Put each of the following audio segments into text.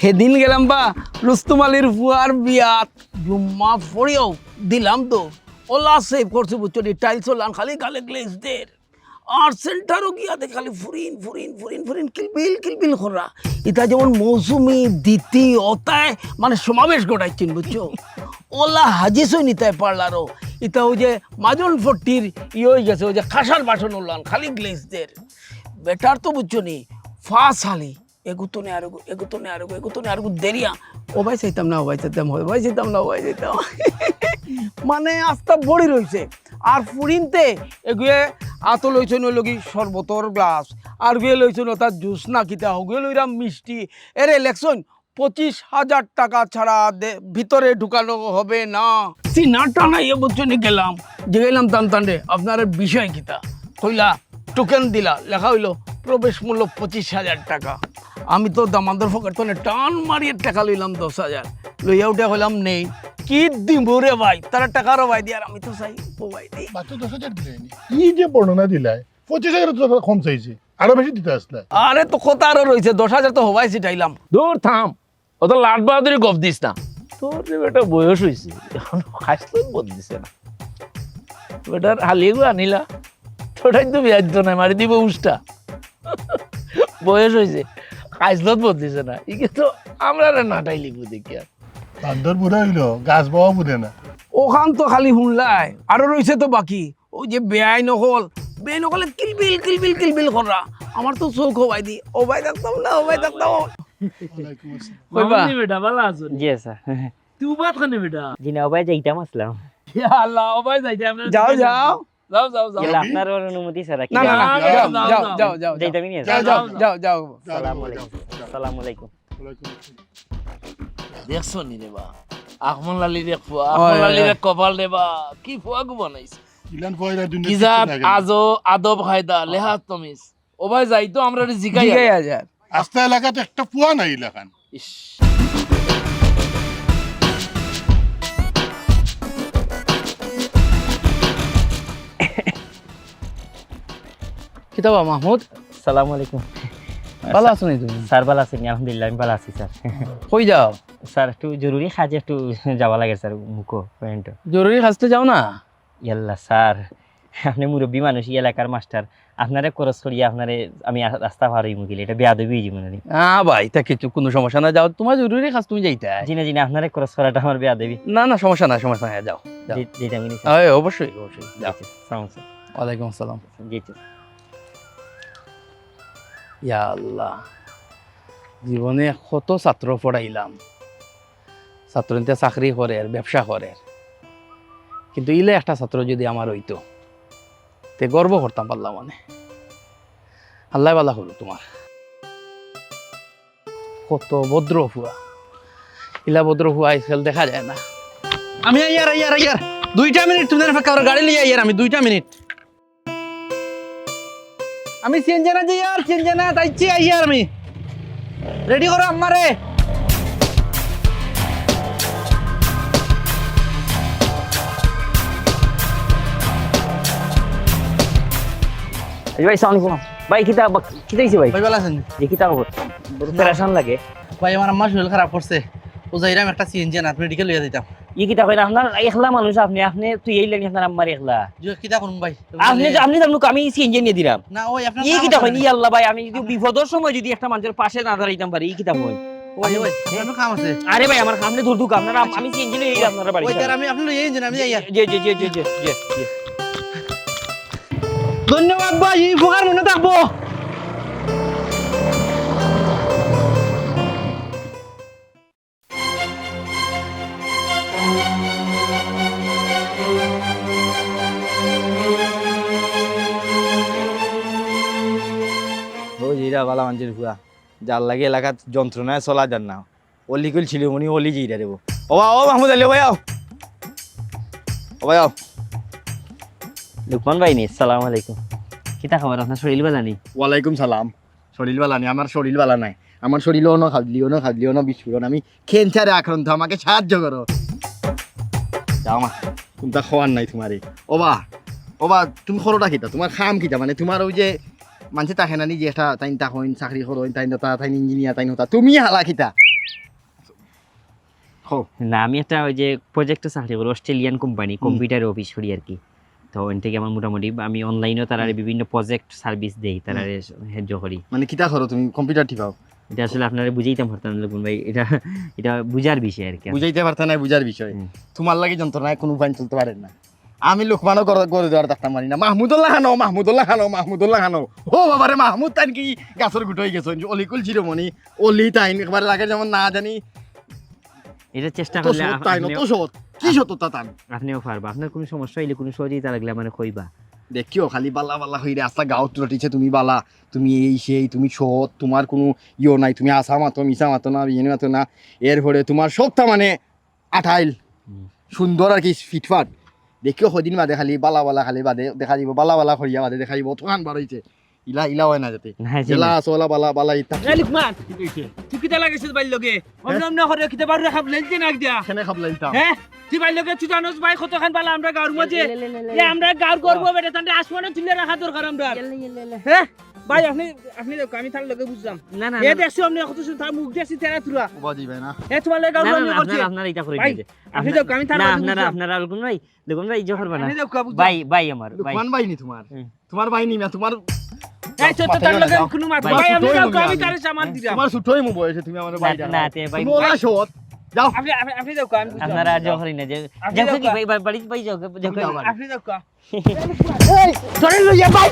সেদিন গেলাম বা রুস্তুম আলীর ফুয়ার বিয়াত। জুম্মা পড়িও দিলাম তো। ওলা সেভ করছে বুঝছি টাইলস ওলান খালি গালে গ্লেজদের আর সেন্টারও গিয়াতে খালি ফুরিন ফুরিন ফুরিন ফুরিন কিলবিল কিলবিল খোরা। এটা যেমন মৌসুমি দিতি অতায় মানে সমাবেশ ঘটাইছেন, বুঝছ? ওলা হাজিসও নিতায় নিতে পারলারও এটা ওই যে মাজন ফট্টির ই হয়ে গেছে, ওই যে খাসার বাসন উল্লান খালি গ্লেসদের বেটার তো বুঝছ নি, ফাঁস হালি। এগুতনে আর এগুতনে আর এগুতনে আর দেরিয়া। ও ভাই চাইতাম না, ও ভাই চাইতাম, ও ভাই চাইতাম না, ও ভাই চাইতাম। মানে আস্তা বড়ি রইছে। আর ফুরিনতে এগুয়ে আতো লইছে লগি শরবতর গ্লাস। আর গুয়ে লইছে ন তার জুস না কিতা। হগুয়ে লইরাম মিষ্টি। এরে লেখছন পঁচিশ হাজার টাকা ছাড়া ভিতরে ঢুকানো হবে না। সিনাটা না ইয়ে বুঝছ নি গেলাম। যে গেলাম টান টান্ডে আপনার বিষয় কিতা? কইলা টোকেন দিলা লেখা হইল প্রবেশ মূল্য পঁচিশ হাজার টাকা। আমি তো দামাদর ফকেট তো টান মারিয়ে টাকা লইলাম দশ হাজার। লইয়া উঠে হইলাম নেই। কি দিব রে ভাই? তারা টাকারও ভাই দিয়ে আর আমি তো চাই ভাই দিই। মাত্র দশ হাজার দিলেনি কি যে বর্ণনা দিলাই পঁচিশ হাজার তো কম চাইছে। আরও বেশি দিতে আসলে। আরে তো কথা আরও রয়েছে দশ হাজার তো হবাই সেটাইলাম দূর থাম। অত লাট বাহাদুরি গপ দিস না। তোর যে বেটা বয়স হয়েছে এখন খাইসলে বোধ দিছে না। বেটার হালিয়ে গো আনিলা। তোটাই তো বিয়াজ নাই মারি দিব উষ্টা। বয়স হয়েছে বোধ দিছে না ইকে তো আমরা নাটাই লিখব দেখি আর। বান্দর বুড়া হইল গাছ বাবা বুঝে না। ওখান তো খালি শুনলাই আরও রয়েছে তো বাকি। ওই যে বেআই বেআই কিলবিল কিলবিল কিলবিল করা আমার তো চোখ হবাই দি ও ভাই থাকতাম না ও ভাই থাকতাম কইবা? বেটা ভালো আছো? জি স্যার তুই বাদ খানে বেটা? জি না ভাই যাইতাম আসলাম। ইয়া আল্লাহ ও ভাই যাও যাও। যাও যাও যাও। আপনার ওর অনুমতি স্যার না না না যাও, যাও যাও, যাও যাও। যাও যাও যাও। যাও যাও যাও। সালাম আলাইকুম সালাম আলাইকুম। দেখছ নি রে বা? আখমন লালি দেখব আখমন লালি রে কপাল রে বা কি ফুয়া গো বানাইছে? ইলান ফয়রা দুনিয়া। আজো আদব খায়দা লেহাত তমিজ। ও ভাই যাই তো আমরা জিগাই জিগাই হাজার আস্তা এলাকাতে একটা পুয়া নাই এলাকান ইস। কিতাবা মাহমুদ। সালাম আলাইকুম। ভালো আছো নি তুমি? স্যার ভালো আছেন আলহামদুলিল্লাহ আমি ভালো আছি স্যার। কই যাও? স্যার একটু জরুরি কাজে একটু যাওয়া লাগে স্যার মুখো পয়েন্ট জরুরি কাজতে যাও না? ইয়াল্লা স্যার আপনি মুরব্বী মানুষ এলাকার মাস্টার। আপনারে খরচ করিয়া আপনারে আমি রাস্তা পার হই মুগিল এটা বেয়াদবি জীবন না ভাই তা কিছু কোনো সমস্যা না যাও। তোমার জরুরি কাজ তুমি যাইতে। জিনা জিনা আপনারে খরচ করাটা আমার বেয়াদবি। না না সমস্যা না সমস্যা নাই যাও যেটা আমি এই, অবশ্যই অবশ্যই যাও। ওয়ালাইকুম আসসালাম। জি। ইয়া আল্লাহ। জীবনে কত ছাত্র পড়াইলাম ছাত্র নিতে চাকরি করে ব্যবসা করে কিন্তু ইলে একটা ছাত্র যদি আমার হইতো তে গর্ব করতাম পারলাম মানে। আল্লাহ বালা হলো তোমার কত ভদ্র হুয়া ইলা ভদ্র হুয়া আজকাল দেখা যায় না। আমি ইয়ার ইয়ার ইয়ার দুইটা মিনিট, তুমি ফাঁকা গাড়ি লিয়ে ইয়ার আমি দুইটা মিনিট। আমি চেঞ্জে না যাই আর চেঞ্জে না তাইছি আই আর আমি। রেডি করো আমারে এই ভাই সালাম আলাইকুম। ভাই কিতা কিতা হইছে ভাই? ভাই ভালো আছেন? যে কিতা খবর? প্যারাশান লাগে। ভাই আমার আম্মার শরীর খারাপ করছে। ও যাইরাম একটা সিএনজি না মেডিকেল লইয়া দিতাম ই কিতা কইনা আপনার একলা মানুষ আপনি আপনি তুই এই লাগি আপনার আম্মার একলা। কিতা করুন ভাই। আপনি আপনি জানুক আমি সিএনজি নিয়ে দিলাম। না ওই আপনার ই কিতা কইনি আল্লাহ ভাই আমি যদি বিপদের সময় যদি একটা মানুষের পাশে না দাঁড়াইতাম পারি ই কিতা কই আরে ভাই আমার সামনে ধর দুক আপনারা আমি সিএনজি নিয়ে আপনারা বাড়ি আমি আপনি আমি যাই। জি জি জি জি জি ধন্যবাদ ভাই উপকার মনে থাকব। ও বালা মানুষের ফুয়া যার লাগে এলাকাত যন্ত্রণায় চলা যান না। অলি কইল ছিল উনি অলি জিরা দেবো। ও বা, ও মাহমুদ আলী ভাই আও ও ভাই আও লুকমান ভাই নি সালাম আলাইকুম। কিতা খবর আপনার শরীর ভালো নেই ওয়ালাইকুম সালাম। শরীর বালা নেই আমার শরীর বালা নাই। আমার শরীরেও না খাবলিও না খাবলিও না বিস্ফোরণ আমি ক্যান্সারে আক্রান্ত আমাকে সাহায্য করো যাও মা। কোনটা খাওয়ার নাই তোমারে ওবা ওবা তুমি খরটা কিতা? তোমার খাম কিতা? মানে তোমার ওই যে মানুষে তাকে না যে একটা তাইন তা হইন চাকরি করইন তাইন তা তাইন ইঞ্জিনিয়ার তাইন হতা তুমি হালা কিতা? না আমি একটা ওই যে প্রজেক্টে চাকরি করি অস্ট্রেলিয়ান কোম্পানি কম্পিউটার অফিস করি আর কি। তো ওখান থেকে আমার মোটামুটি আমি অনলাইনেও তারা বিভিন্ন প্রজেক্ট সার্ভিস দেই তারা সাহায্য করি। মানে কিতা করো তুমি? কম্পিউটার টিপাও। এটা আসলে আপনারা পারতাম না লগুন ভাই এটা এটা বুঝার বিষয় আর কি। বুঝাইতে পারতা না বুঝার বিষয়। তোমার লাগে যন্ত্রণায় কোনো ফাইন চলতে পারেন না। আমি লোকমানও করে দেওয়ার দেখতাম মানি না। মাহমুদুল্লাহ খানো মাহমুদুল্লাহ খানো মাহমুদুল্লাহ খানো ও বাবারে মাহমুদ তাইন কি গাছের গুটো হয়ে গেছে। অলিকুল চিরমণি অলি তাইন একবার লাগে যেমন না জানি। এটা চেষ্টা করলে তাই না তো সত কি সততা তান আপনিও পারবা। আপনার কোনো সমস্যা হইলে কোনো সহযোগিতা লাগলে মানে কইবা। দেখিও খালি বালা বালা হইরে আস্তা গাঁত রটিছে তুমি বালা তুমি এই সেই তুমি সৎ তোমার কোনো ইয়ে নাই তুমি আসা মাতো মিশা মাতো না বিয়ে মাতো না। এরপরে তোমার সবটা মানে আঠাইল। সুন্দর আর কি ফিটফাট। দেখিও সদিন বাদে খালি বালা বালা খালি বাদে দেখা দিব, বালা বালা খৰিয়া বাদে দেখা দিব তখন বার হইছে ইলা ইলা হয় না যাতে। জেলা চলা বালা বালা ইতা এ লুকমান তুই কিতা লাগিছিস বাইর লগে অন্য অন্য করে কিতা বারু খাব লেলতে নাক দিয়া খেনে খাবলা ইতা হ্যাঁ তুই বাইর লগে তুই জানোস ভাই কতখান পালা আমরা গাঁর মাঝে এ আমরা গাঁর করব বেটা তান্ডে আসমানে তুলে রাখা দরকার আমরা। হ্যাঁ ভাই আপনি আপনি দেখো আমি তার লগে বুঝলাম না না এ দেখছ আপনি কত তার মুখ দেখছি তেরা তুরা বাজি ভাই না। এ তোমার লগে গাঁর করছি আপনারা আপনারা এটা করে ভাই, আপনি দেখো আমি তার আপনারা আপনারা লগুন ভাই লগুন ভাই ইজো করবা না আপনি দেখো বুঝলাম ভাই ভাই আমার ভাই ভাই নি তোমার তোমার ভাই নি না তোমার এই তো তো তার লগে কোনো মাত ভাই, আমি ছোটই আমি আমি। সামান দিলাম। তোমার ছোটই মু বয়সে তুমি আমার ভাই না, না তে ভাই ওলা সৎ যাও। আপনি আপনি- আপনি আমি আপনারা আজ করি না যে আপনি কি ভাই ভাই বাড়ি ভাই যাও যাও যাও, ভাই। ধরে লইয়া ভাই।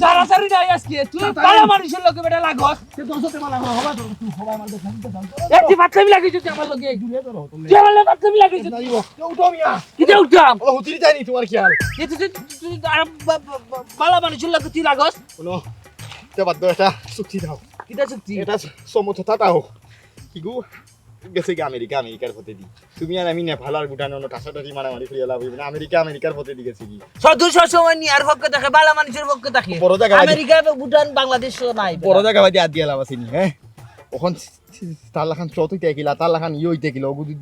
তাড়াতাড়ি নাই আজকে। তুই ভালো মানুষের লোকে বেটা লাগস। এ তুই বাতলামি লাগিস তুই আমার লগে? তুই আমার লগে বাতলামি লাগিস কিতে উঠতাম ও হুতিরি যায়নি তোমার খেয়াল। এ তুই তুই- তুই ভালো মানুষের লোকে তুই লাগস। কোনো তে বাদ দাও এটা চুক্তি দাও। কিটা চুক্তি? এটা সমঝোতা দাও। কিগু গেছে কি আমেরিকা আমেরিকার দি। তুমি আর আমি নেপাল আর ভুটানে অন্য টাসাটারি মারামারি করিয়া লাভ হইবে না। আমেরিকা আমেরিকার পথে দি গেছে কি সদু সবসময় নিয়ার পক্ষে থাকে ভালো মানুষের পক্ষে থাকে। বড় জায়গা আমেরিকা ভুটান বাংলাদেশ নাই। বড় জায়গা বাদি দিয়া লাভ আছে নি হ্যাঁ? ওখান তার লাখান চত হইতে কিলা তার লাখান ইয়ে হইতে কিলা ওগুলো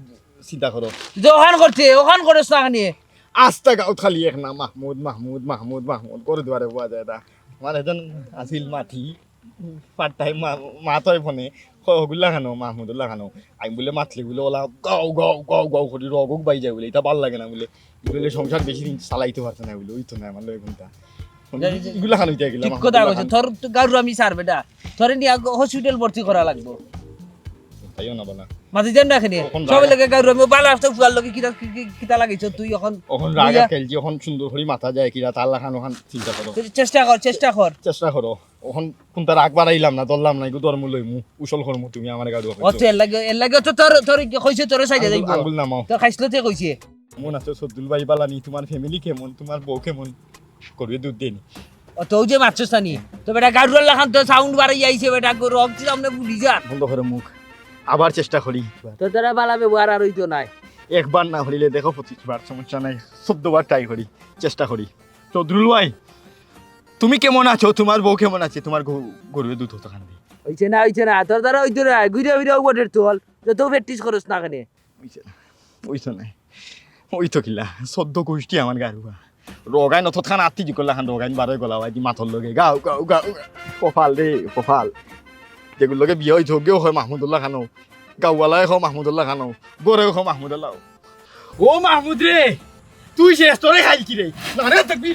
চিন্তা করো। যে ওখান করছে ওখান না নিয়ে। আস্তা গাঁত খালি এক না মাহমুদ মাহমুদ মাহমুদ মাহমুদ করে দুয়ারে পোৱা যায় এটা আমার এজন আছিল মাঠি পাট্টাই মাতই ফোনে ওগুলো লাগানো মাহমুদুল্লাহ লাগানো আমি বলে মাতলে বলে ওলা গাও গাও গাও গাও করে রগক বাই যায় বলে এটা ভালো লাগে না বলে। বলে সংসার বেশি দিন চালাইতে পারছে না বলে ওই তো না আমার লোক ঘণ্টা এগুলো খানো যায় গেলাম কথা কইছে তোর গারু আমি সার বেটা। তোরে নিয়ে হসপিটাল ভর্তি করা লাগবো। তাইও না বলা মাঝে যেন রাখেনি ওখান সব লাগে আমি বালা আসতে ফুয়ার লগে কিতা কিতা লাগাইছ তুই এখন এখন রাগা খেলছি এখন সুন্দর করে মাথা যায় কিরা তার ওখান চিন্তা করো। চেষ্টা কর চেষ্টা কর। চেষ্টা করো। ওখান কোনটা রাগ বাড়াইলাম না দরলাম না এগুলো ধর্ম লইমু উসল করমু তুমি আমার গাড়ি ও তো এর লাগে এর লাগে তো তোর তোর কইছে তোর সাইডে যাইব। আঙ্গুল নামাও। তোর খাইছিল তে কইছে। কেমন আছো সদ্দুল ভাই বালানি তোমার ফ্যামিলি কেমন তোমার বউ কেমন? করবে দুধ দেনি তো যে মারছস তো বেটা গারুর লাখান তো সাউন্ড বাড়াই আইছে বেটা হচ্ছে সামনে ভুলি যা। বন্ধ করে মুখ। আবার চেষ্টা করি। তোর দ্বারা বালা ব্যবহার আর হইতো নাই। একবার না হলিলে দেখো পঁচিশ বার সমস্যা নাই চোদ্দবার ট্রাই করি চেষ্টা করি। চৌধুরুল ভাই তুমি কেমন আছো? তোমার বউ কেমন আছে? তোমার গরু- গরুয়ে দুধ হতো খান হইছে না হইছে না। তোর দ্বারা হইতো না। ঘুরে ঘুরে ওপরের তোল। যত প্র্যাকটিস করস না কেনে? ওই তো নাই ওই তো কিলা চোদ্দ গোষ্ঠী আমার গারুয়া রগাই নথত খান আত্মি করলা খান রগাই বারে গলা ভাই মাথর লগে। গাও গাও গাও গাও। কপাল রে কপাল। যেগুলো লগে বিয়ে হয়ে যোগ্যও হয় মাহমুদুল্লাহ খানো গাওয়ালাই খাও মাহমুদুল্লাহ খানো গরেও খাও মাহমুদুল্লাহ ও মাহমুদ রে তুই শেষ তোরে খাই কি রে না রে দেখবি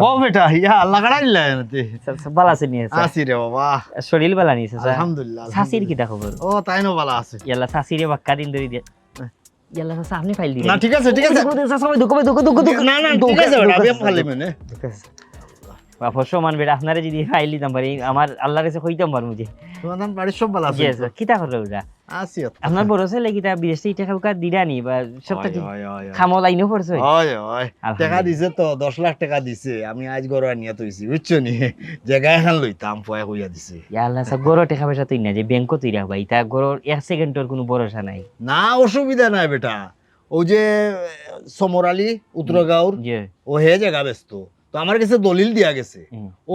ও, বেটা ইয়া স্যার স্যার, বালা আছে? নিয়ে আসি রে বাবা শরীর বালা স্যার আলহামদুলিল্লাহ শাসির কিটা খবর ও তাই নো বালা আছে। ইয়াল্লা শাসিরে বাক্কা দিন ধরে দিয়ে। আপনি ফাইল না ঠিক আছে। ঠিক আছে সবাই দুঃখ দুঃখ দুঃখ দুঃখ না না ঠিক আছে আমি ভালো মানে বাপর সমান বেটা আপনারা যদি ফাইল দিতাম পারি আমার আল্লাহর কাছে কইতাম পারমু যে। তোমার নাম সব ভালো আছে। কিতা করবে ওটা আপনার বড় ছেলে কিতা বিদেশ থেকে টাকা উকা দিরানি বা খামো লাইনও পড়ছে হয় হয় টাকা দিছে তো দশ লাখ টাকা দিছে আমি আজ গরু আনিয়া তৈছি বুঝছ নি জায়গা এখন লইতাম পয়া কইয়া দিছে ইয়াল্লা স্যার গরো টাকা পয়সা তুই না যে ব্যাংকও তুই রাখবা ইতা গরোর এক সেকেন্ডের কোনো ভরসা নাই না অসুবিধা নাই বেটা ও যে সমর আলী উত্তরগাঁওর ও হে জায়গা ব্যস্ত তো আমার কাছে দলিল দিয়া গেছে।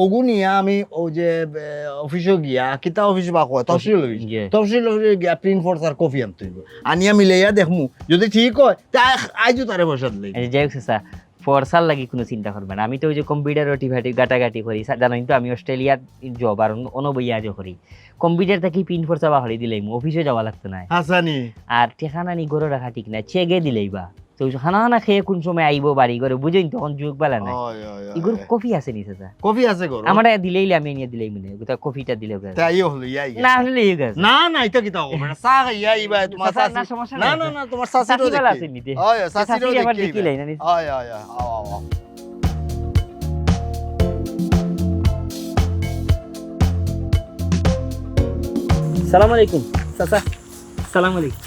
ওগু নিয়া আমি ও যে অফিসে গিয়া কিতা অফিস বা কয় তহসিল অফিসে। গিয়া। প্রিন্ট ফোর্স আর কপি আনতে হইব। আনিয়া মিলাইয়া দেখমু যদি ঠিক হয় তা আইজু তারে বসা দিলে। এই যে যাই হোক স্যার ফরসার লাগি কোনো চিন্তা করবেন আমি তো ওই যে কম্পিউটার টিভাটি গাটাগাটি করি স্যার জানেন তো আমি অস্ট্রেলিয়ার জব আর অনবইয়া আজও করি। কম্পিউটার থেকে পিন ফোর্সা বাহরি দিলেই অফিসে যাওয়া লাগতো না। হাসানি। আর ঠিকানা নি গরো রাখা ঠিক না চেগে দিলেই বা। তো খানা খানা খেয়ে কোন সময় আইবো বাড়ি করে বুঝেন তখন যুগ বেলা নাই। ইগুর কফি আছে নি স্যার কপি আছে গো। আমার দিলেই আমি নিয়ে দিলেই মনে গোটা কফিটা দিলে তাই হলো ইয়া ইয়া। না হলে ইয়ে গেছে। না না এটা কিতা হবে না চা ইয়া ইবা তোমার চাচা, সাসি না সমস্যা না না না তোমার চাচি বেলা আছে চাচি দেখি দেখিলাই না। সালাম আলাইকুম চাচা। সালাম আলাইকুম।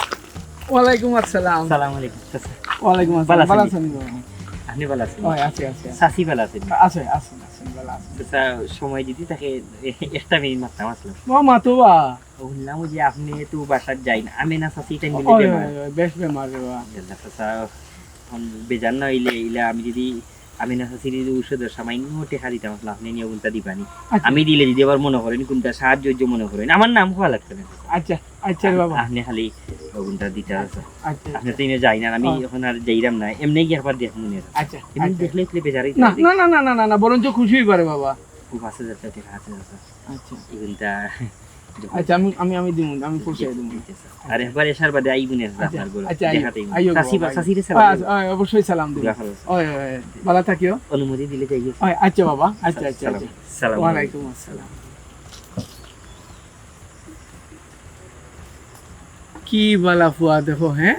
ওয়ালাইকুম আসসালাম। সালাম আলাইকুম চাচা। ওয়ালাইকুম আসসালাম। ভালো আছেন আপনি ভালো আছেন? ওই আছে আছে সাসি ভালো আছেন আছে আছে ভালো আছে। সময় যদি তাকে একটা মিনিট ও মাতুবা। বললাম যে আপনি তো বাসার যাই না আমি না মিলে ওই, ওই, বেশ বেমার রে বা বেজান না হইলে ইলে আমি যদি আমি না চাচি যদি ঔষধের সামান্য টেকা দিতাম আসলে আপনি নিয়ে কোনটা দিবানি? আচ্ছা। আমি দিলে যদি আবার মনে করেন কোনটা সাহায্য মনে করেন আমার নাম খোয়া লাগছে না। আচ্ছা আচ্ছা বাবা। আপনি খালি কোনটা দিতে আছে আচ্ছা। আপনি তো এনে যাই না আমি হ্যাঁ। এখন আর যাইরাম না এমনি গিয়ে একবার দেখ মনে। আচ্ছা এমনি আচ্ছা। দেখলে দেখলে বেজারই না না না না না না বরঞ্চ খুশি হইবারে বাবা। খুব আছে যাচ্ছে টেকা আছে। আচ্ছা। এগুনটা আচ্ছা আমি আমি আমি দিমু আমি পৌঁছে দিমু। আর একবার এসার বাদে আই আপনার গরু আইও, দেখাতেই আইও গো, সাসি আইও। সাসিরে সালাম অবশ্যই সালাম দিবো দিও। ভালো আছে। ওই ওই ওই, ভালো থাকিও। অনুমতি দিলে যাই আচ্ছা বাবা আচ্ছা আচ্ছা সালাম ওয়ালাইকুম আসসালাম। কি বালা ফুয়া দেখো হ্যাঁ?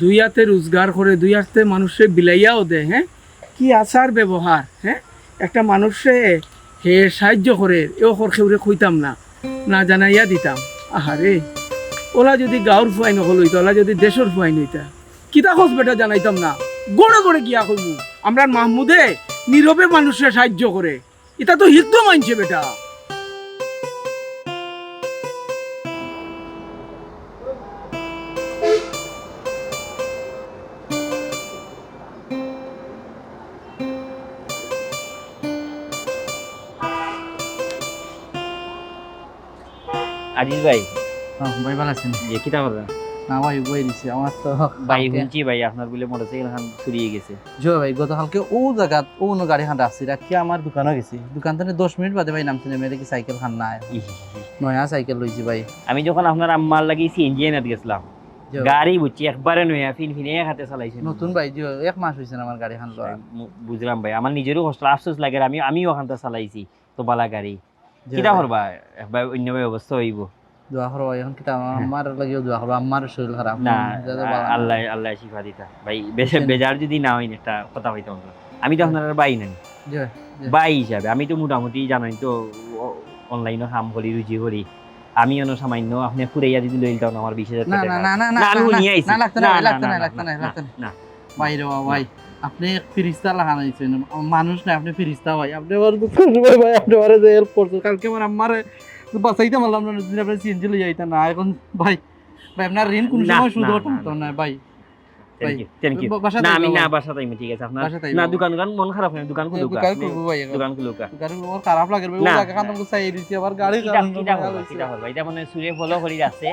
দুই হাতে রোজগার করে দুই হাতে মানুষে বিলাইয়াও দেয় হ্যাঁ? কি আচার ব্যবহার হ্যাঁ? একটা মানুষে হে সাহায্য করে এও খরখেউরে খুঁইতাম না। না জানাইয়া দিতাম। আহারে, ওলা যদি গাঁর ফুয়াই নকল হইতো, ওলা যদি দেশের ফুয়াই হইতা কিতা খোঁজ বেটা জানাইতাম না? গড়ে গড়ে গিয়া কইমু? আমরা মাহমুদে নীরবে মানুষের সাহায্য করে এটা তো হিত মানছে বেটা। আজিজ ভাই? ভাই ভালো আছেন? যে কিতা করবেন না ভাই বই দিছি আমার তো ভাই শুনছি ভাই আপনার বলে মোটরসাইকেল খান চুরিয়ে গেছে। জয় ভাই গতকালকে ও জায়গাত ও অন্য গাড়ি খান রাখছি রাখি আমার দোকানে গেছি? দোকান থেকে দশ মিনিট বাদে ভাই নামতে নেমে দেখি সাইকেল খান নাই। নয়া সাইকেল লইছি ভাই। আমি যখন আপনার আম্মার লাগি সিএনজি এনে গেছিলাম। গাড়ি বুঝছি একবারে নয়া ফিন ফিনে এক হাতে চালাইছে। নতুন ভাই জয় এক মাস হয়েছে না আমার গাড়ি খান বুঝলাম ভাই আমার নিজেরও কষ্ট আফসোস লাগে আমি আমিও ওখানটা চালাইছি তো বালা গাড়ি। ভাই। করবা একবার অন্য ব্যবস্থা হইব। দোয়া করো ভাই এখন কিতা আমার লাগিও দোয়া করো আমার শরীর খারাপ না না। আল্লাহ আল্লাহ শিফা দিতা ভাই বেশ- বেজার যদি না হয় একটা কথা হইতাম না। আমি তো আপনার বাই নাই বাই হিসাবে আমি তো মোটামুটি জানাই তো অনলাইনে কাম করি রুজি করি আমি অন্য সামান্য আপনি ফুরাইয়া যদি লইল তখন আমার বিশ হাজার না টাকা। না না না না না, না। না না না, ভাই, না, না, না না, না না, না না। ভাই রে বাবা, ভাই আপনি ফিরিস্তা লাগানো দিচ্ছেন মানুষ না আপনি ফিরিস্তা ভাই। আপনি আমার ভাই ভাই আপনি আমার যে হেল্প করছ কালকে আমার আমার বাঁচাইতে পারলাম না যদি আপনি সিএনজি লই যাইতেন না। এখন ভাই ভাই আপনার ঋণ কোন সময় শুধু না ভাই। না আমি না বাসা তাইমি ঠিক আছে। আপনার না দোকান দোকান মন খারাপ হয় দোকান খুলুকা দোকান করব ভাই এখন। দোকান খুলুকা দোকান আমার খারাপ লাগে ভাই জায়গা খান না। চাই দিছি আবার গাড়ি চালানো কিটা ভালো কিটা করবা এটা মানে সুরে ফলো করি আছে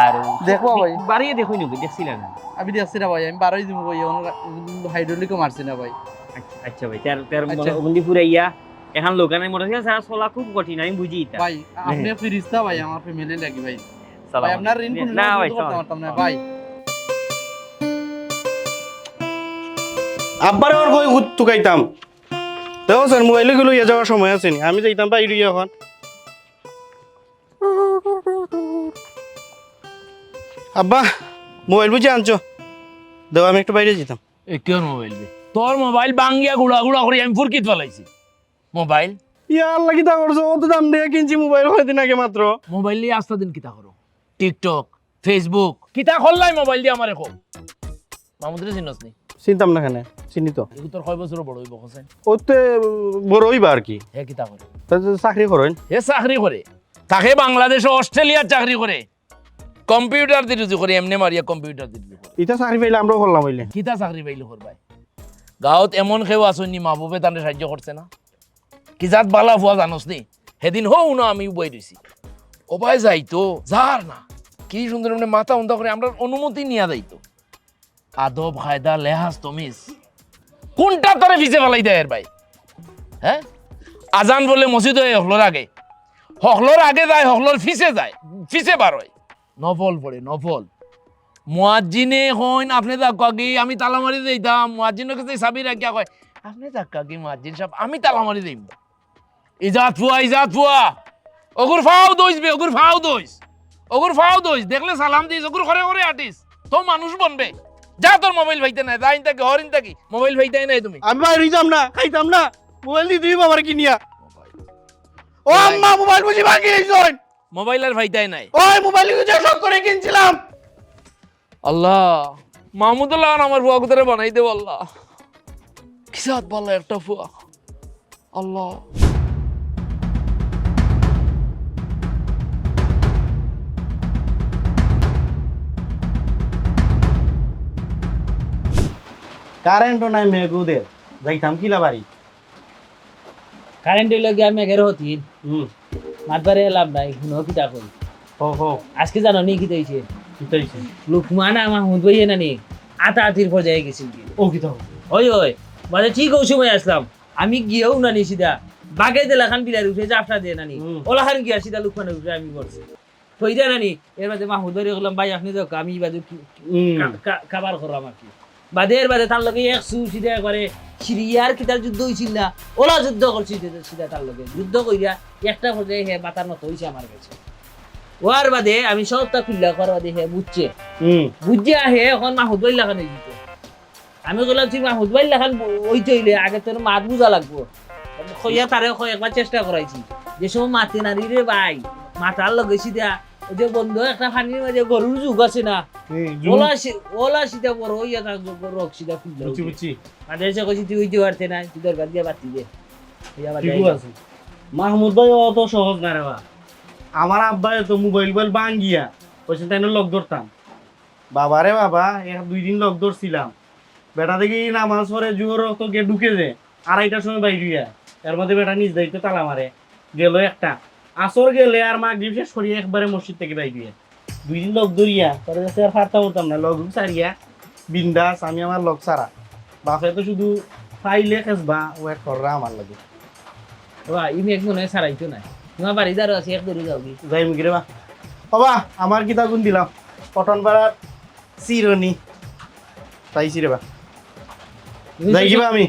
আর দেখবা ভাই। বাড়িয়ে দেখুই নাকি দেখছিলেন? আমি দেখছি না ভাই আমি বারোই দিব ভাই হাইড্রোলিকও মারছি না ভাই। আচ্ছা আচ্ছা ভাই তার তার আচ্ছা। বন্দি এখন লোকানে মোটরসাইকেল ছাড়া চলা খুব কঠিন আমি বুঝি এটা। ভাই আপনি ফিরিস্তা ভাই আমার ফ্যামিলি লাগি ভাই। আপনার ঋণ না ভাই ভাই। আব্বারে ওর কই উত টুকাইতাম। দেখো স্যার মোবাইলে গুলো ইয়ে যাওয়ার সময় আছে নি। আমি যাইতাম বাইরে এখন আব্বা মোবাইল বুঝে আনছো? দেখো আমি একটু বাইরে যেতাম। এ কেন মোবাইল তোর মোবাইল বাঙ্গিয়া গুড়া গুড়া করে আমি ফুরকিত ফেলাইছি। মোবাইল? ইয়া আল্লাহ কিতা করছ অত দাম দিয়ে কিনছি মোবাইল কয়দিন আগে মাত্র। মোবাইল নিয়ে আস্তা দিন কিতা করো? টিকটক ফেসবুক কিতা করলাই মোবাইল দিয়ে আমার এখন মামুদরে চিনস নি? চিনতাম না কেন চিনি তো। তোর কয় বছর বড় হইব হোসেন ওতে বড় হইবা আর কি? হে কিতা করে তা চাকরি করেন হে চাকরি করে তাকে বাংলাদেশে অস্ট্রেলিয়ার চাকরি করে কম্পিউটার দিয়ে রুজু করি এমনি মারিয়া কম্পিউটার দিয়ে রুজু করি এটা চাকরি পাইলে আমরাও করলাম হইলে। কিতা চাকরি পাইলো করবাই গাঁৱত এমন খেও আসনি মা বাপে তানে সাহায্য করছে না? কি জাত বালা ভুয়া জানোস নি? সেদিন হও না আমি বই রইছি ওবাই যাইতো যার না। কি সুন্দর মানে মাথা উন্দা করে আমরা অনুমতি নিয়া যাইতো। আদব খায়দা লেহাজ তমিস কোনটা তারে ভিজে ফেলাই দেয় এর ভাই? হ্যাঁ আজান বলে মসজিদ হয়ে হকলোর আগে। হকলোর আগে যায়, হকলোর ফিসে যায়, ফিসে বার হয়। নফল পড়ে, নফল। মুয়াজ্জিনে হইন আপনি যাক্কা কি? আমি তালা মারি দিতাম মুয়াজ্জিনের কাছে চাবি রাখিয়া কয়, আপনি যাক্কা কি, মুয়াজ্জিন সাহেব? আমি তালা মারি দিম ইজাত ফুয়া ইজাত ফুয়া। ওগুর ফাও দইস বে ওগুর ফাও দইস। ওগুর ফাও দইস। দেখলে সালাম দিস ওগুর ঘরে ঘরে আটিস। তো মানুষ বনবে। যা তোর মোবাইল ভাইতে নাই যাইন তাকি হরিন তাকি মোবাইল ভাইতে নাই তুমি। আমি বাইরে যাম না খাইতাম না মোবাইল দিয়ে দিবি বাবার কিনিয়া। ও আম্মা মোবাইল বুঝি ভাঙি এইজন মোবাইল আর ভাইতাই নাই। ওই মোবাইলগুলো শখ করে কিনছিলাম। আল্লাহ মাহমুদুল্লাহ আমার ফুয়া কোথায় বানাই দেব আল্লাহ। কিসাত বললা একটা ফুয়া আল্লাহ। কারেন্টও নাই মেঘুদের যাইতাম কিলা বাড়ি। কারেন্ট হইলে গিয়ে আমি এগের হতি। হুম। মাতবারে লাভ নাই শুনো কিতা করি হো হো। আজকে জানো নি কি হয়েছে কিতাইছে লুকমান আমার হুদ বইয়ে না নি আতা আতির পর্যায়ে গেছিল কি ও কিতা ওই ওই মানে ঠিক ওই সময় আসলাম। আমি গিয়েও নানি সিধা বাগে দিলা খান বিলার উঠে জাফটা দিয়ে নানি। ওলা খান গিয়া সিধা লুকমানের উঠে আমি করছি দেয় নানি এর বাদে মাহুদ ধরে গেলাম ভাই আপনি যাও আমি বাজু কি- কা- কা- কাবার করলাম আর কি? বাদে এর বাদে তার লগে এক সু সিধা করে। সিরিয়ার কিতার যুদ্ধ হয়েছিল না। ওলা যুদ্ধ করছি সিধা তার লগে। যুদ্ধ কইরা একটা পর্যায়ে হে মাতার মতো হয়েছে আমার কাছে। ওয়ার বাদে আমি সবটা খুললা করার বাদে হে বুঝছে। হুম। বুঝে আহে এখন মাহুদ বাইল লাখান হয়ে যেত আমি বললাম তুই মাহুদ বাইল লাখান ওইতে হইলে আগে তোর মাত বুঝা লাগবো। খইয়া তারে একবার চেষ্টা করাইছি। যে সময় মাতে নারী রে ভাই মাতার লগেছি দেয়া ওই যে বন্ধু একটা পানির মাঝে গরুর যুগ আছে না। ওলা ওলা সিধা বড় হইয়া থাকব রক সিধা বুঝছি বুঝছি এসে কইছি তুই পারতে না তুই দরকার দিয়ে বাতি দে। মাহমুদ ভাই অত সহজ না রে বা। আমার আব্বাই তো মোবাইল মোবাইল ভাঙ্গিয়া কইছে তাই লক ধরতাম? বাবা রে বাবা এক দুই দিন লক ধরছিলাম। বেটা দেখি নামাজ পরে জোর তো গে ঢুকে যে আড়াইটার সময় বাইরিয়া এর মধ্যে বেটা নিজ দায়িত্ব তালা মারে গেল একটা। আসর গেলে আর মা গ্রিপ শেষ করিয়া একবারে মসজিদ থেকে বাই দিয়ে দুই দিন লক ধরিয়া পরে কাছে আর ফারতা হতাম না লগ সারিয়া বিন্দাস আমি আমার লক সারা। বাপে তো শুধু ফাইলে খেসবা ওয়েট কররা আমার লাগে। বাবা ইমি এক মনে সারাইতো না। তোমার বাড়ি দ্বারা আছে এক দূরে যাও কি যাই মুখি রে বা বাবা আমার কিতা গুণ দিলাম? কটন পাড়ার চিরনি। তাইছি রে বা। যাই কিবা আমি।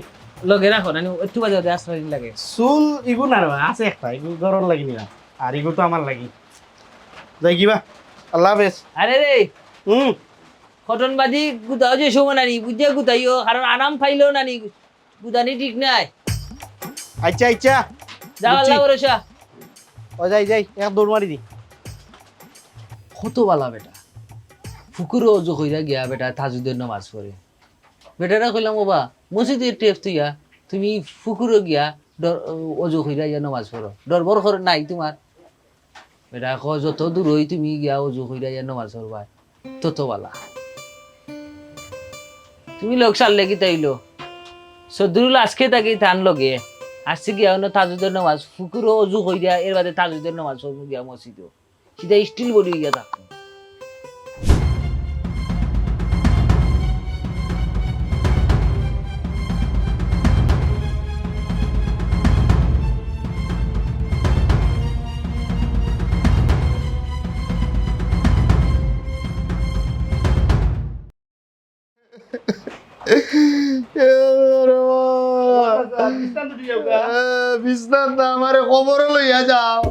লগে রাখো না একটু বাজে ওদের আশ্রয় লাগে। চুল ইগু না রে বা আছে একটা ইগু গরম লাগি নিলাম। আর ইগু তো আমার লাগি। যাই কিবা আল্লাহ হাফেজ। আরে রে। হুম। কটনবাজি গুতাও যে সময় নানি বুঝে গুতাইও কারণ আরাম পাইলেও নানি গুতানি ঠিক নাই। আচ্ছা আচ্ছা। যাও আল্লাহ ভরসা। ও যাই যাই এক দৌড় মারি দি। কত বালা বেটা। ফুকুরও অজু কইরা গিয়া বেটা তাজুদের নামাজ পড়ে। বেটারা কইলাম বাবা মসজিদের টেপ তুইয়া তুমি ফুকুরও গিয়া ডর অজু কইরা ইয়া নামাজ পড়ো। ডর বর নাই তোমার। বেটা যত দূর হই তুমি গিয়া অজু কইরা যেন মাছ পড়বা তত বালা। তুমি লোক সারলে কি তাইলো। সদরুল আজকে তাকে ধান লগে। আসছে গিয়া হলো তাজুদের নামাজ, ফুকুরও অজু কইরা এর বাদে তাজুদের নামাজ গিয়া মসজিদও। সেটা স্টিল বলি গিয়া থাকতো বিস্তার না আমারে খবর লইয়া যাও।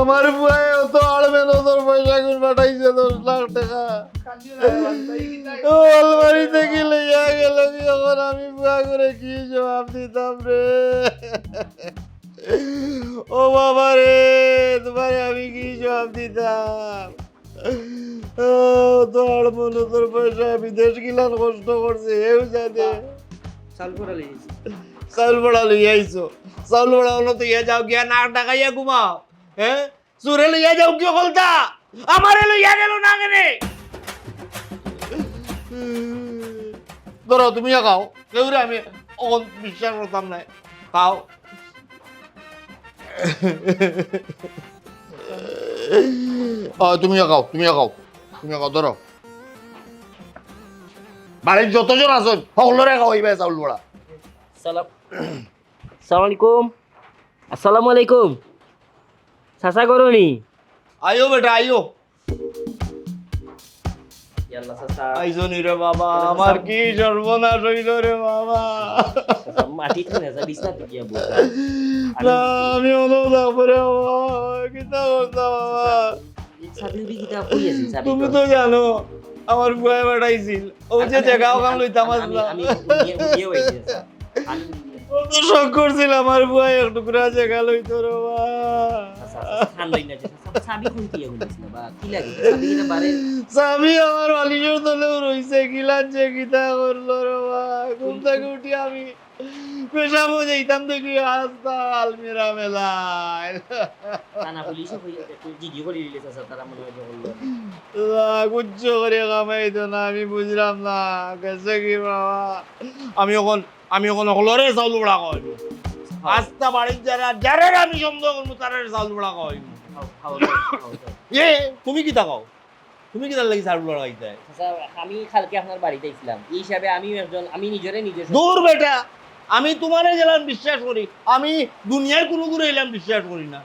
আমার বুয়ায় অত আড়মেন তোর পয়সা গুণ পাঠাইছে দশ লাখ টাকা। ও আলমারি থেকে লইয়া গেল কি এখন? আমি বুয়া করে কি জবাব দিতাম রে? ও বাবা রে তোমারে আমি কি জবাব দিতাম? তো আড়মন তোর পয়সা বিদেশ গিলান কষ্ট করছে এও জানে। চাউল বড়া লইয়া আইছো। চাউল বড়া হলো তো ইয়া যাও গিয়া নাক ডাকাইয়া ঘুমাও হ্যাঁ চুরে লইয়া যাও কি কলতা? আমারে লইয়া গেল না কেনে ধরো তুমি খাও। কেউ আমি অন বিশ্বাস করতাম না খাও। তুমি খাও তুমি খাও তুমি খাও, ধরো। বাড়ির যতজন আছো সকলরে খাওয়াইবে চাউল বড়া। সালাম। সালাম আলাইকুম আসসালামু আলাইকুম চাচা করনি আইও বেটা রে বাবা আমার কি সর্বনাশ হইল রে বাবা মাটি থনে যা বিছনা দিয়া বল না, আমি কিতা বাবা তুমি তো জানো আমার বুয়া বেড়াইছিল ও যে জায়গা ওখান লইতাম আমি আমি উড়িয়ে উড়িয়ে হইছে আমি ও তো শখ করছিল আমার বুয়া এক টুকরা আছে গেল রে বাবা চাচা খান লই না চাচা সাবি কোন কি হইছে কি লাগে? সাবি কিটা বারে স্বামী আমার বালিশের তলেও রইছে কি লাগছে কিতা করল রে বা ঘুম থেকে উঠি আমি পেশাবো যাইতাম দেখি আস্তা আলমিরা মেলায় কানা পুলিশ হইছে করে দিলে চাচা তারা মনে হয় বলল করে কামাইতো না আমি বুঝলাম না গেছে কি বাবা আমি এখন আমি এখন হলরে চাউল বড়া কইব আস্তা বাড়ির যারা যারা আমি সন্দেহ করব তারা চাউল বড়া কইব এ তুমি কি তাকাও তুমি কি তার লাগি চাউল বড়া আমি কালকে আপনার বাড়িতে ছিলাম এই হিসাবে আমি একজন আমি নিজরে নিজে দূর বেটা আমি তোমারে গেলাম বিশ্বাস করি আমি দুনিয়ার কোনো করে এলাম বিশ্বাস করি না।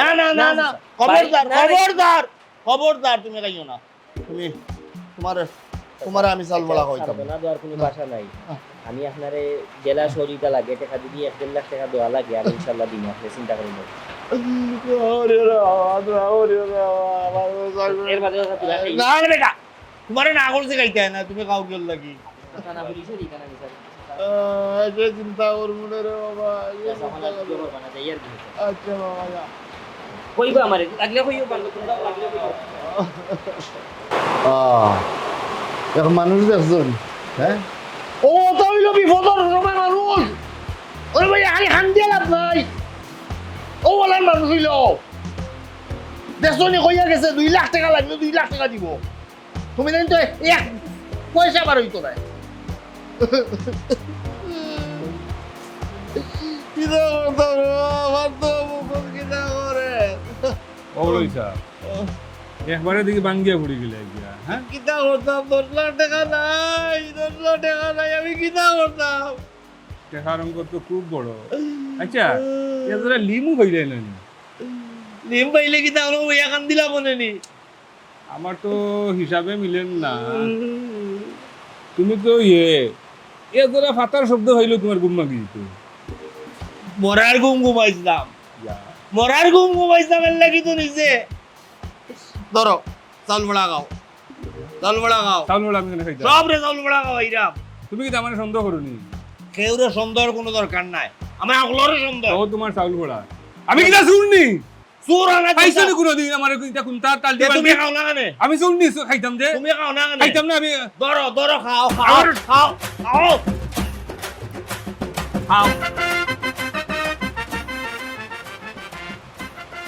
না না না না না খবরদার খবরদার খবরদার তুমি খাইও না। তুমি তোমার তোমার আমি চাল বলা হইতাম না দেওয়ার কোনো বাসা নাই। আমি আপনারে জেলা সহযোগিতা লাগে টাকা যদি এক দেড় লাখ টাকা দেওয়া লাগে আমি ইনশাল্লাহ দিন আপনি চিন্তা করেন না। না তোমারে না করছে হয় না তুমি গেল লাগি। বিচার যে চিন্তা করব না রে বাবা যে চিন্তা করব। আচ্ছা বাবা যা। কইবা আমারে লাগলে কইও বান্ধব তোমরা লাগলে কইও। এখন মানুষ দেখছেন হ্যাঁ? ও তো হইল বিপদর সময় মানুষ। ওরে ভাই আরে হান দিয়ে লাভ নাই। ও বলার মানুষ হইল। দেখছনি কইয়া গেছে দুই লাখ টাকা লাগলে দুই লাখ টাকা দিব। তুমি জানি তো এক পয়সা বার হইতো না। কিতা করতাম রে আমার তো মুখ কিতা করে ওলইছা একবারে দেখি বাঙ্গিয়া পড়ে গেলে গিয়া হ্যাঁ? কিতা করতাম? দশ লাখ টাকা নাই দশ লাখ টাকা নাই আমি কিতা করতাম? টেকার অঙ্ক তো খুব বড়। আচ্ছা লিমু হইলে না পাইলে মনে নি। আমার তো হিসাবে মিলেন না। তুমি তো ইয়ে এ তোরা ফাতার শব্দ হইল তোমার গুম্মা গিয়েছে মরার ঘুম ঘুমাইছিলাম। মরার ঘুম ঘুমাইছিলাম এর লাগি তো নিছে ধরো চাউল বড়া খাও। চাউল বড়া খাও। চাউল বড়া আমি খাইতাম সব রে চাউল বড়া খাও এইরাম তুমি কি আমার সন্দেহ করনি? কেউ রে সন্দেহের কোনো দরকার নাই। আমার আগলরে সন্দেহ। ও তোমার চাউল বড়া। আমি কিটা শুননি? খাইছো কোনোদিন আমার তাল তুমি খাও না কেনে আমি খাইতাম যে তুমি খাও না কেনে খাইতাম না আমি ধরো ধরো খাও খাও খাও খাও খাও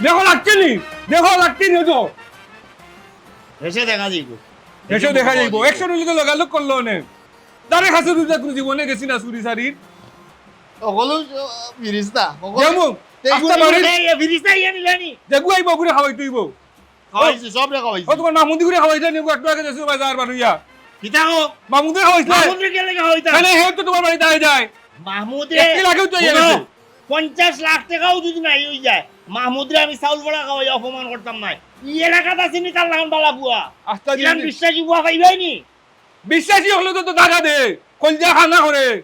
দেখো লাগছে নি দেখো লাগছে নি তো এসে দেখা যাইব এসে দেখা যাইব একশো নিলে লগালগ করল অনেক তারে খাসে দুটা জীবনে গেছি না চুরি সারির সকলো যেমন পঞ্চাশ লাখ টাকাও যদি নাই যায়। মাহমুদরে আমি চাউল বড়া খাওয়াই অপমান করতাম নাই। ই এলাকাত আছিনি তার লাগান বালা বুয়া আস্তা বিশ্বাসী বুয়া পাইবাই নি? বিশ্বাসী হলে তো তো টাকা দে কলজা খানা করে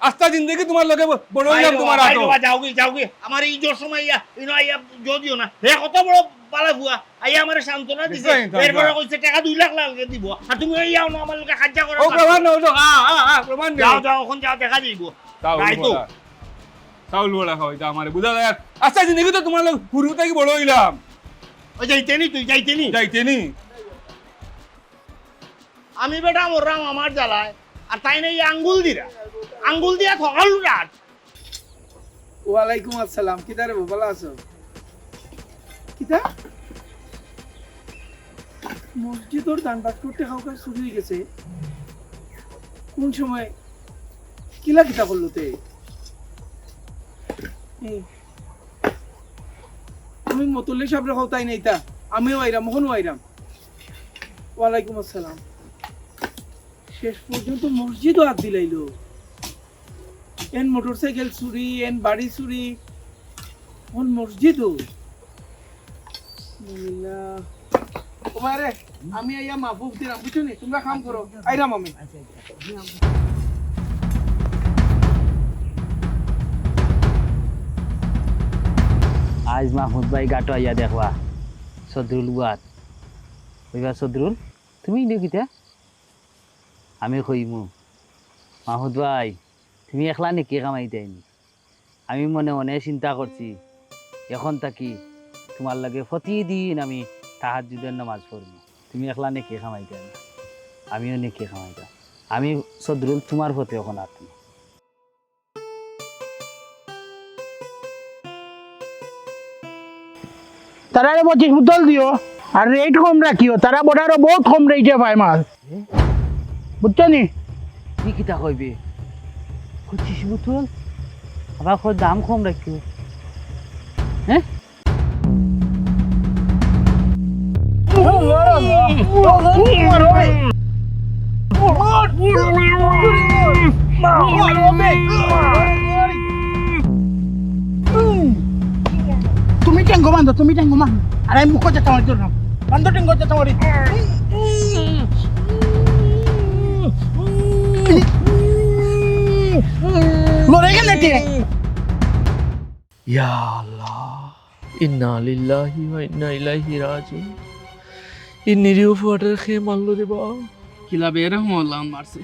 আস্তা জিন্দগি তোমার লগে বড় হইলাম তোমার আতো যাওগে যাওগে আমার এই জোর সময় ইয়া ইনো আইয়া যদিও না। হে কত বড় বালা বুয়া আইয়া আমার সান্ত্বনা দিছে। এরপরে কইছে টাকা দুই লাখ লাগে দিব। আর তুমি ইয়াও না আমার লোকে খাজ্জা করো ও প্রমাণ নাও তো আ আ আ প্রমাণ নেই যাও যাও এখন যাও দেখা চাউল তাই তো। বড়া চাউল বড়া খাওয়াইতে আমার বুঝা যায়। আস্তা জিন্দগি তো তোমার লগে পুরো থেকে বড় হইলাম। ওই যাইতেনি তুই যাইতেনি? যাইতে নি আমি বেটা মররাম আমার জ্বালায়। আর তাই না এই আঙ্গুল দিরা। আঙ্গুল দিয়া থকাল রাত ওয়ালাইকুম আসসালাম। কিতা রে ভালো আছো? কিতা মসজিদর দান বাক্স টাকা ওখানে চুরি হয়ে গেছে। কোন সময়? কিলা কিতা করল তে? তুমি মতল্লি সাহেব রেখাও তাই নাই তা। আমিও আইরাম, মোহনও আইরাম। ওয়ালাইকুম আসসালাম। শেষ পর্যন্ত মসজিদও হাত দিলাইলো। এন মোটরসাইকেল চুরি, এন বাড়ি চুরি ওন মসজিদও আমি আইয়া মাহবুব দিলাম, বুঝছ নি? তোমরা কাম করো। আইরাম আমি আজ মাহমুদ ভাই গাটো আইয়া দেখবা সদরুল গুয়াত কইবা, সদরুল, তুমি দেখিতে আমি কইমু। মাহমুদ ভাই তুমি একলা নাকি কামাইতেনি আমি মনে মনে চিন্তা করছি এখন তাকি তোমার লাগে প্রতিদিন আমি তাহাজুদের নামাজ পড়ব। তুমি একলা নাকি কামাইতে আমিও নাকি কামাইতাম আমি সদরুল তোমার প্রতি এখন আত্ম তারা পঁচিশ বোতল দিও আর রেট কম রাখিও। তারা বড়ারও বহুত কম রেটে পায় মাল। বুঝছ নি? কি কিতা কইবে? পঁচিশ বোতল আবার কই দাম কম রাখিও হ্যাঁ তুমি টেঙ্গো বান্ধো তুমি টেঙ্গো বান্ধো আর আমি মুখ যেতে আমার জন্য বান্ধো টেঙ্গো যেতে আমার লড়ে গেলে ইয়া আল্লাহ ইন্না লিল্লাহি ওয়া ইন্না ইলাইহি রাজিউন এই নিরীহ ফুয়াটার খেয়ে মারলো রে বা কিলা বের মারছে